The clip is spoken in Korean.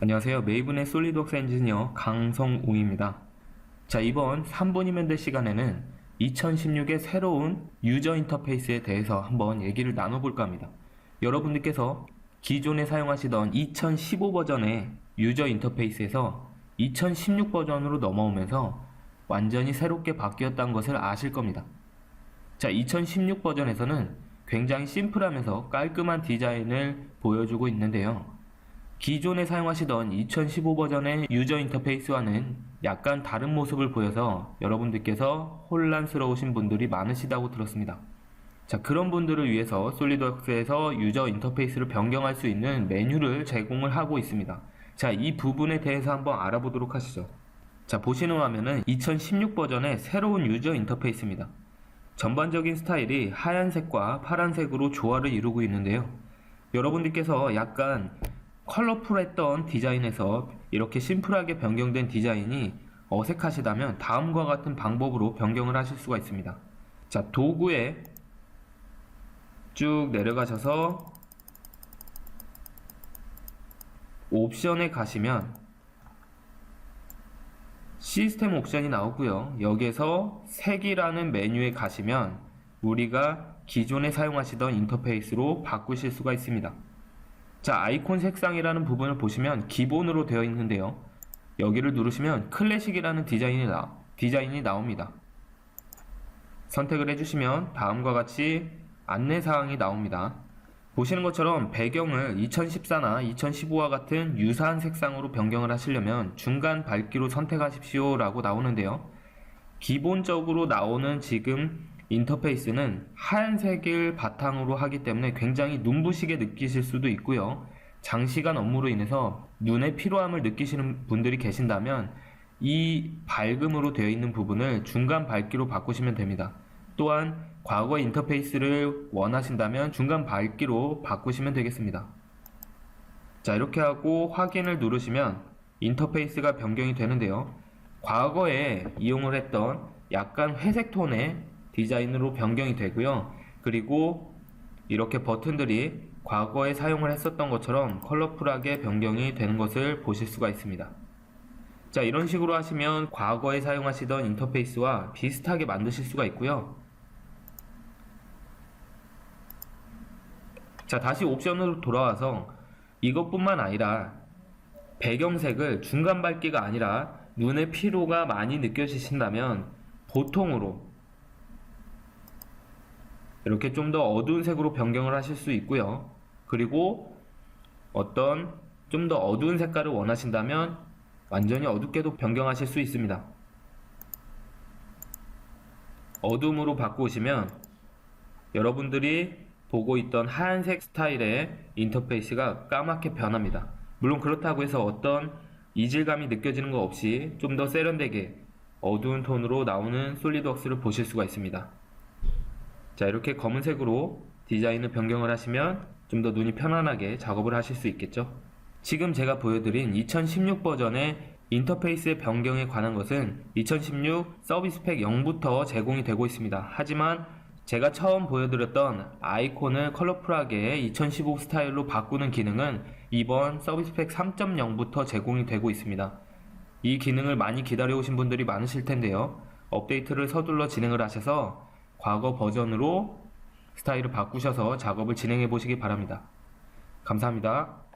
안녕하세요. 메이븐의 솔리드웍스 엔지니어 강성웅입니다. 자, 이번 3분이면 될 시간에는 2016의 새로운 유저 인터페이스에 대해서 한번 얘기를 나눠볼까 합니다. 여러분들께서 기존에 사용하시던 2015 버전의 유저 인터페이스에서 2016 버전으로 넘어오면서 완전히 새롭게 바뀌었다는 것을 아실 겁니다. 자, 2016 버전에서는 굉장히 심플하면서 깔끔한 디자인을 보여주고 있는데요. 기존에 사용하시던 2015 버전의 유저 인터페이스와는 약간 다른 모습을 보여서 여러분들께서 혼란스러우신 분들이 많으시다고 들었습니다. 자, 그런 분들을 위해서 솔리드웍스에서 유저 인터페이스를 변경할 수 있는 메뉴를 제공을 하고 있습니다. 자, 이 부분에 대해서 한번 알아보도록 하시죠. 자, 보시는 화면은 2016 버전의 새로운 유저 인터페이스입니다. 전반적인 스타일이 하얀색과 파란색으로 조화를 이루고 있는데요. 여러분들께서 약간 컬러풀했던 디자인에서 이렇게 심플하게 변경된 디자인이 어색하시다면 다음과 같은 방법으로 변경을 하실 수가 있습니다. 자, 도구에 쭉 내려가셔서 옵션에 가시면 시스템 옵션이 나오고요. 여기에서 색이라는 메뉴에 가시면 우리가 기존에 사용하시던 인터페이스로 바꾸실 수가 있습니다. 자, 아이콘 색상이라는 부분을 보시면 기본으로 되어 있는데요. 여기를 누르시면 클래식이라는 디자인이, 나, 디자인이 나옵니다. 선택을 해주시면 다음과 같이 안내사항이 나옵니다. 보시는 것처럼 배경을 2014나 2015와 같은 유사한 색상으로 변경을 하시려면 중간 밝기로 선택하십시오 라고 나오는데요. 기본적으로 나오는 지금 인터페이스는 하얀색을 바탕으로 하기 때문에 굉장히 눈부시게 느끼실 수도 있고요. 장시간 업무로 인해서 눈의 피로함을 느끼시는 분들이 계신다면 이 밝음으로 되어 있는 부분을 중간 밝기로 바꾸시면 됩니다. 또한 과거 인터페이스를 원하신다면 중간 밝기로 바꾸시면 되겠습니다. 자, 이렇게 하고 확인을 누르시면 인터페이스가 변경이 되는데요. 과거에 이용을 했던 약간 회색 톤의 디자인으로 변경이 되고요. 그리고 이렇게 버튼들이 과거에 사용을 했었던 것처럼 컬러풀하게 변경이 되는 것을 보실 수가 있습니다. 자, 이런 식으로 하시면 과거에 사용하시던 인터페이스와 비슷하게 만드실 수가 있고요. 자, 다시 옵션으로 돌아와서 이것뿐만 아니라 배경색을 중간 밝기가 아니라 눈의 피로가 많이 느껴지신다면 보통으로 이렇게 좀 더 어두운 색으로 변경을 하실 수 있고요. 그리고 어떤 좀 더 어두운 색깔을 원하신다면 완전히 어둡게도 변경하실 수 있습니다. 어둠으로 바꾸시면 여러분들이 보고 있던 하얀색 스타일의 인터페이스가 까맣게 변합니다. 물론 그렇다고 해서 어떤 이질감이 느껴지는 거 없이 좀 더 세련되게 어두운 톤으로 나오는 솔리드웍스를 보실 수가 있습니다. 자, 이렇게 검은색으로 디자인을 변경을 하시면 좀 더 눈이 편안하게 작업을 하실 수 있겠죠. 지금 제가 보여드린 2016 버전의 인터페이스의 변경에 관한 것은 2016 서비스 팩 0부터 제공이 되고 있습니다. 하지만 제가 처음 보여드렸던 아이콘을 컬러풀하게 2015 스타일로 바꾸는 기능은 이번 서비스 팩 3.0부터 제공이 되고 있습니다. 이 기능을 많이 기다려오신 분들이 많으실 텐데요. 업데이트를 서둘러 진행을 하셔서 과거 버전으로 스타일을 바꾸셔서 작업을 진행해 보시기 바랍니다. 감사합니다.